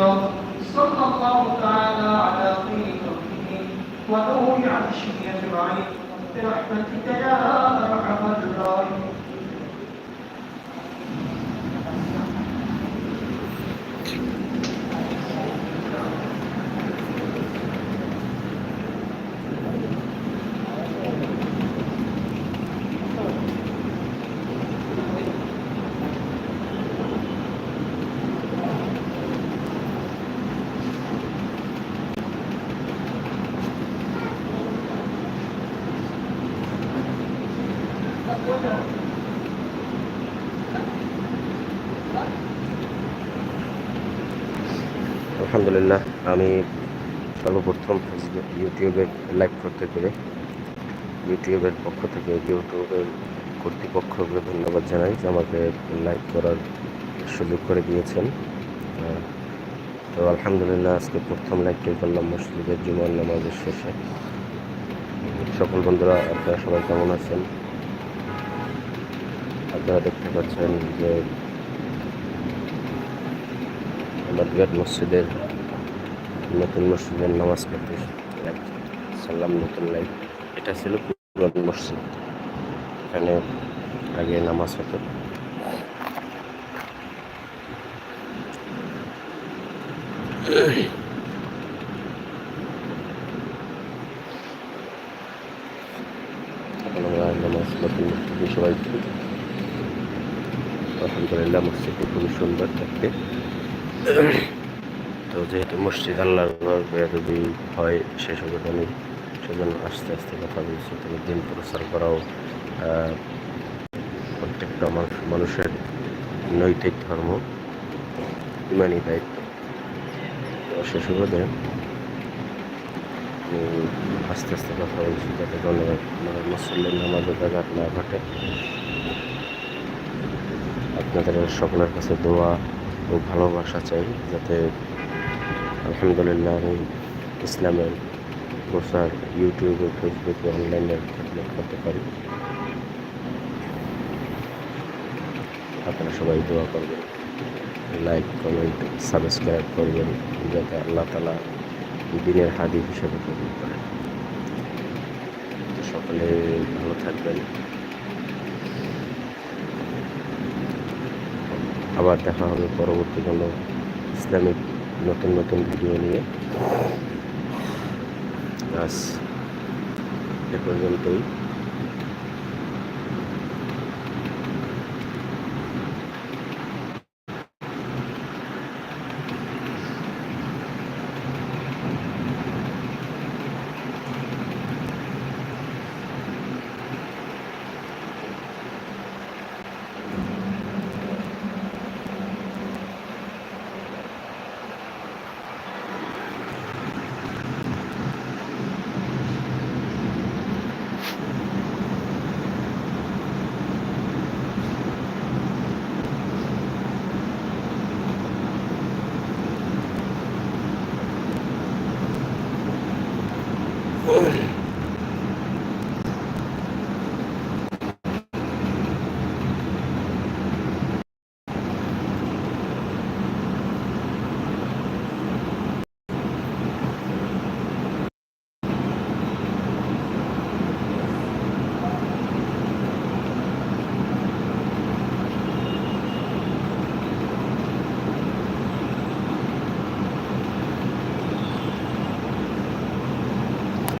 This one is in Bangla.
صلى الله تعالى على خير خلقه ونور عرشه اجمعين برحمتك يا আলহামদুলিল্লাহ, আমি সর্বপ্রথম ফেসবুক ইউটিউবে লাইভ করতে পেরে ইউটিউবের পক্ষ থেকে ইউটিউবের কর্তৃপক্ষকে ধন্যবাদ জানাই যে আমাকে লাইভ করার সুযোগ করে দিয়েছেন। তো আলহামদুলিল্লাহ, আজকে প্রথম লাইভটি করলাম মসজিদের জুমার নামাজের শেষে। সকল বন্ধুরা, আপনারা সবাই কেমন আছেন? আপনারা দেখতে পাচ্ছেন যে বাদঘাট মসজিদের নতুন মসজিদের নামাজ পড়তে সাল্লাম নতুন লাইফ এটা ছিল পুরাতন মসজিদ। এখানে আগে নামাজ হতো। এখন আমরা নামাজ নতুন মসজিদে সবাই পড়ি। আলহামদুলিল্লাহ মসজিদটি খুবই সুন্দর দেখতে। তো যেহেতু মসজিদ আল্লাহর বেয়াদবি হয় সেসব আমি সেজন্য আস্তে আস্তে কথা বলছি। তবে দিন প্রচার করাও প্রত্যেকটা মানুষ, মানুষের নৈতিক ধর্ম, ইমানি দায়িত্ব। সে সুবাদে আস্তে আস্তে কথা বলছি। যাতে মানে মুসলিম ব্যাঘাত না ঘটে। আপনাদের সকলের কাছে দোয়া ও ভালোবাসা চাই, যাতে আলহামদুলিল্লাহ ইসলামের প্রচার ইউটিউবে ফেসবুকে অনলাইনে করতে পারি। আপনারা সবাই দোয়া করবেন, লাইক, কমেন্ট, সাবস্ক্রাইব করবেন, যাতে আল্লাহ তালা দিনের হাদি হিসেবে কবুল করেন। সকলে ভালো থাকবেন। আবার দেখা হবে পরবর্তী কোনো ইসলামিক নতুন নতুন ভিডিও নিয়ে। আজ এ পর্যন্তই। Ugh.